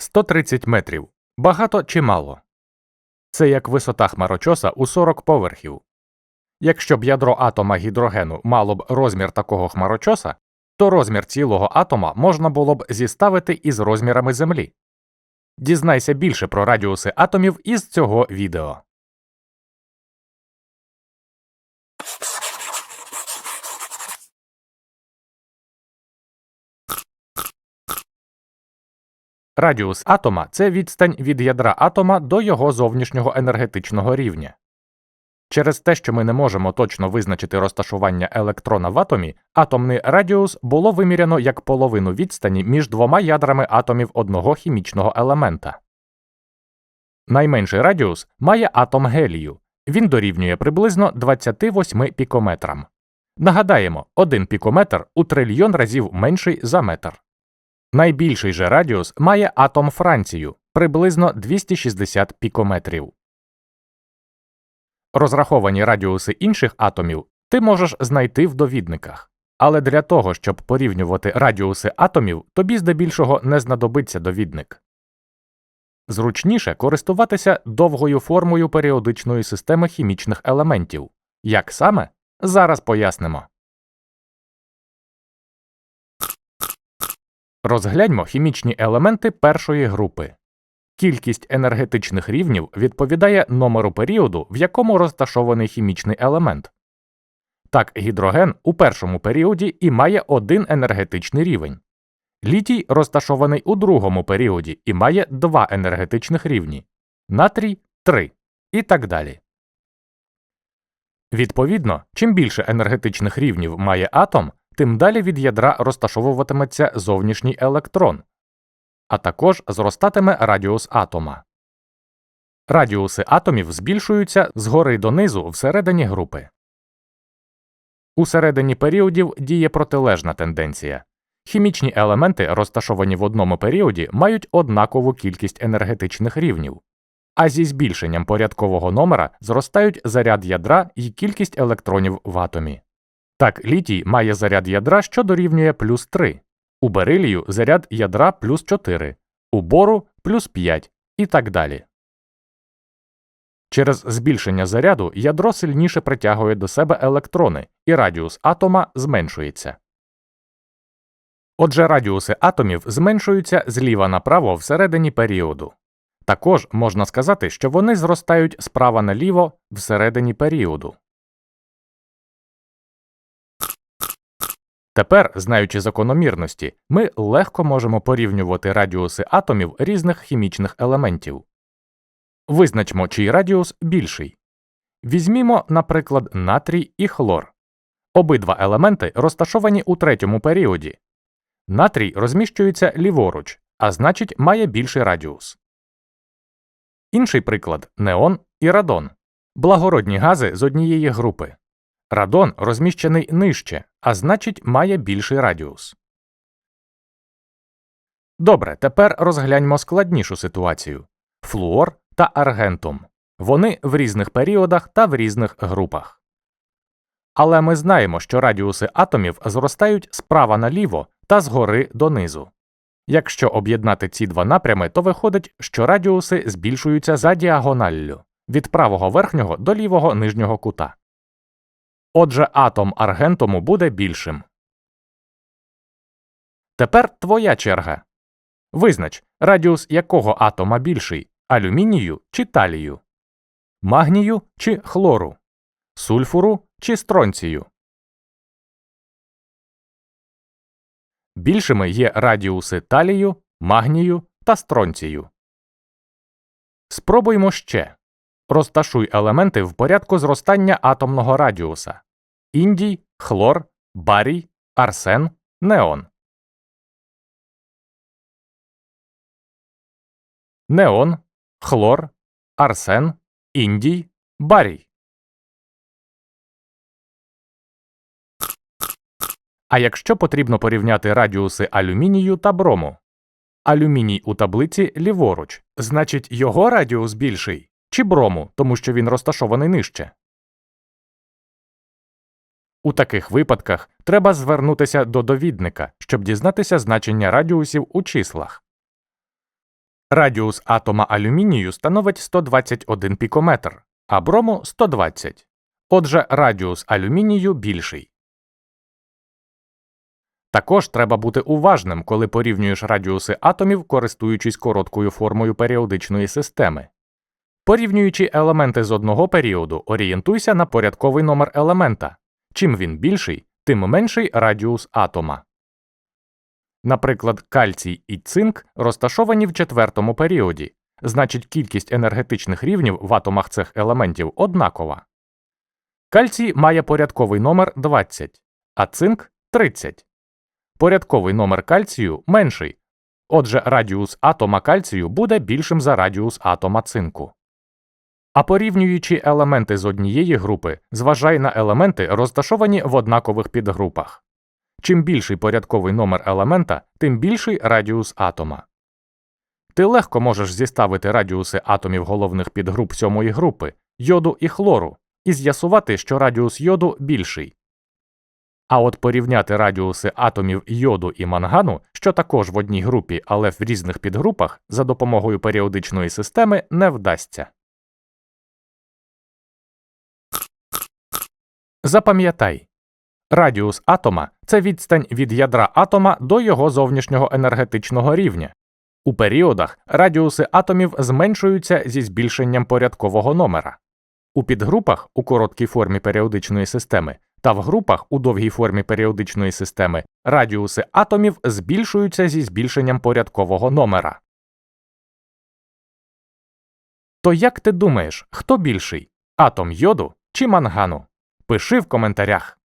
130 метрів. Багато чи мало? Це як висота хмарочоса у 40 поверхів. Якщо б ядро атома гідрогену мало б розмір такого хмарочоса, то розмір цілого атома можна було б зіставити із розмірами Землі. Дізнайся більше про радіуси атомів із цього відео. Радіус атома це відстань від ядра атома до його зовнішнього енергетичного рівня. Через те, що ми не можемо точно визначити розташування електрона в атомі, атомний радіус було виміряно як половину відстані між двома ядрами атомів одного хімічного елемента. Найменший радіус має атом гелію. Він дорівнює приблизно 28 пікометрам. Нагадаємо, один пікометр у трильйон разів менший за метр. Найбільший же радіус має атом Францію приблизно 260 пікометрів. Розраховані радіуси інших атомів ти можеш знайти в довідниках. Але для того, щоб порівнювати радіуси атомів, тобі здебільшого не знадобиться довідник. Зручніше користуватися довгою формою періодичної системи хімічних елементів. Як саме? Зараз пояснимо. Розгляньмо хімічні елементи першої групи. Кількість енергетичних рівнів відповідає номеру періоду, в якому розташований хімічний елемент. Так, гідроген у першому періоді і має один енергетичний рівень. Літій розташований у другому періоді і має два енергетичних рівні, натрій 3 і так далі. Відповідно, чим більше енергетичних рівнів має атом, тим далі від ядра розташовуватиметься зовнішній електрон, а також зростатиме радіус атома. Радіуси атомів збільшуються згори донизу всередині групи. У середині періодів діє протилежна тенденція. Хімічні елементи, розташовані в одному періоді, мають однакову кількість енергетичних рівнів, а зі збільшенням порядкового номера зростають заряд ядра і кількість електронів в атомі. Так, літій має заряд ядра, що дорівнює плюс 3, у берилію заряд ядра плюс 4, у бору плюс 5 і так далі. Через збільшення заряду ядро сильніше притягує до себе електрони, і радіус атома зменшується. Отже, радіуси атомів зменшуються зліва направо всередині періоду. Також можна сказати, що вони зростають справа наліво всередині періоду. Тепер, знаючи закономірності, ми легко можемо порівнювати радіуси атомів різних хімічних елементів. Визначмо, чий радіус більший. Візьмімо, наприклад, натрій і хлор. Обидва елементи розташовані у третьому періоді. Натрій розміщується ліворуч, а значить має більший радіус. Інший приклад неон і радон благородні гази з однієї групи. Радон розміщений нижче, а значить має більший радіус. Добре, тепер розгляньмо складнішу ситуацію флуор та аргентум. Вони в різних періодах та в різних групах. Але ми знаємо, що радіуси атомів зростають справа наліво та згори донизу. Якщо об'єднати ці два напрями, то виходить, що радіуси збільшуються за діагоналлю від правого верхнього до лівого нижнього кута. Отже, атом аргентуму буде більшим. Тепер твоя черга. Визнач, радіус якого атома більший алюмінію чи талію, магнію чи хлору, сульфуру чи стронцію. Більшими є радіуси талію, магнію та стронцію. Спробуймо ще. Розташуй елементи в порядку зростання атомного радіуса індій, хлор, барій, арсен, неон. Неон, хлор, арсен, індій, барій. А якщо потрібно порівняти радіуси алюмінію та брому? Алюміній у таблиці ліворуч, значить його радіус більший чи брому, тому що він розташований нижче. У таких випадках треба звернутися до довідника, щоб дізнатися значення радіусів у числах. Радіус атома алюмінію становить 121 пікометр, а брому 120. Отже, радіус алюмінію більший. Також треба бути уважним, коли порівнюєш радіуси атомів, користуючись короткою формою періодичної системи. Порівнюючи елементи з одного періоду, орієнтуйся на порядковий номер елемента. Чим він більший, тим менший радіус атома. Наприклад, кальцій і цинк розташовані в четвертому періоді, значить кількість енергетичних рівнів в атомах цих елементів однакова. Кальцій має порядковий номер 20, а цинк 30. Порядковий номер кальцію менший, отже, радіус атома кальцію буде більшим за радіус атома цинку. А порівнюючи елементи з однієї групи, зважай на елементи, розташовані в однакових підгрупах. Чим більший порядковий номер елемента, тим більший радіус атома. Ти легко можеш зіставити радіуси атомів головних підгруп сьомої групи йоду і хлору і з'ясувати, що радіус йоду більший. А от порівняти радіуси атомів йоду і мангану, що також в одній групі, але в різних підгрупах, за допомогою періодичної системи не вдасться. Запам'ятай, радіус атома це відстань від ядра атома до його зовнішнього енергетичного рівня. У періодах радіуси атомів зменшуються зі збільшенням порядкового номера. У підгрупах у короткій формі періодичної системи та в групах у довгій формі періодичної системи радіуси атомів збільшуються зі збільшенням порядкового номера. То як ти думаєш, хто більший атом йоду чи мангану? Пиши в коментарях.